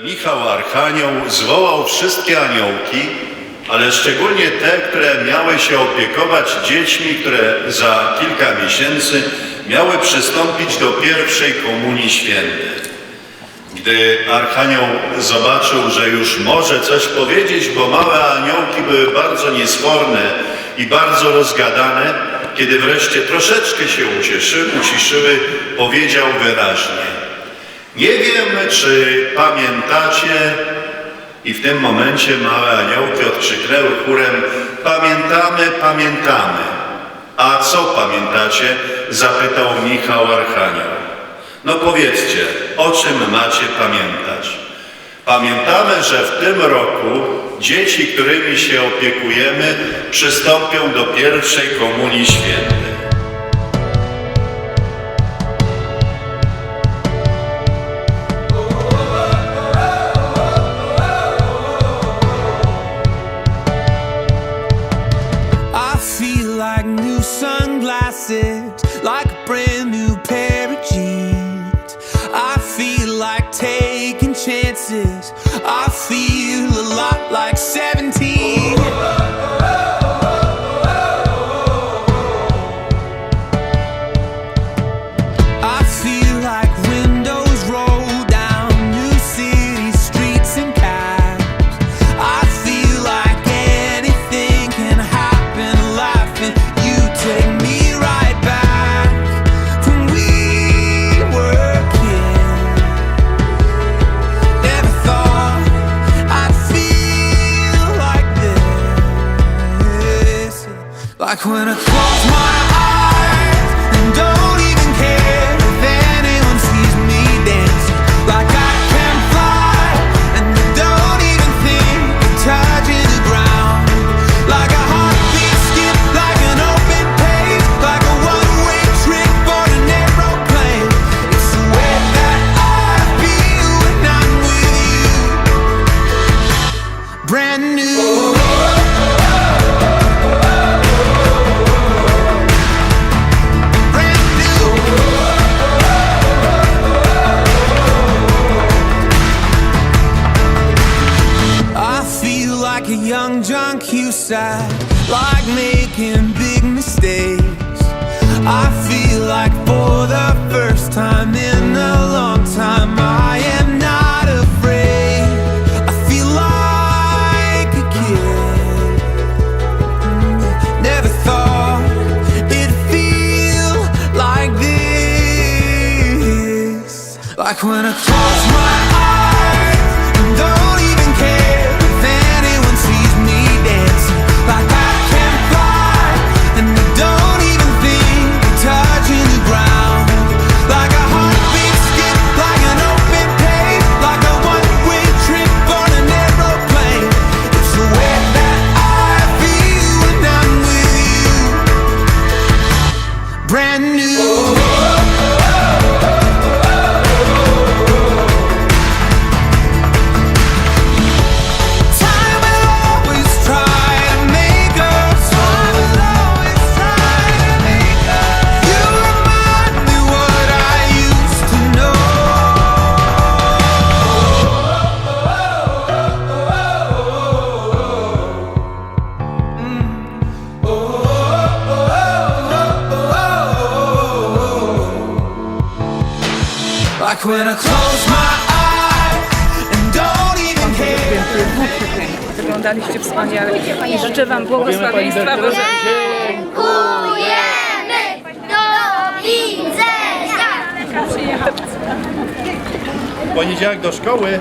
Michał Archanioł zwołał wszystkie aniołki, ale szczególnie te, które miały się opiekować dziećmi, które za kilka miesięcy miały przystąpić do pierwszej komunii świętej. Gdy Archanioł zobaczył, że już może coś powiedzieć, bo małe aniołki były bardzo niesforne i bardzo rozgadane, kiedy wreszcie troszeczkę się ucieszyły, uciszyły, powiedział wyraźnie Nie wiem, czy pamiętacie, i w tym momencie małe aniołki odkrzyknęły chórem Pamiętamy, pamiętamy. A co pamiętacie? zapytał Michał Archanioł. No powiedzcie, o czym macie pamiętać? Pamiętamy, że w tym roku dzieci, którymi się opiekujemy, przystąpią do pierwszej komunii świętej. Like when I close my eyes and don't even care if anyone sees me dancing. Like I can fly and don't even think of touching the ground. Like a heartbeat skip, like an open page, like a one-way trip on an aeroplane. It's the way that I feel when I'm with you. Brand new. Cusack, like making big mistakes. I feel like for the first time in a long time, I am not afraid. I feel like a kid. Never thought it'd feel like this. Like when I close my oh. Like when I close my eyes and don't even care. Wyglądaliście wspaniale i życzę Wam błogosławieństwa Bożego. Dziękujemy! Do widzenia! W poniedziałek do szkoły.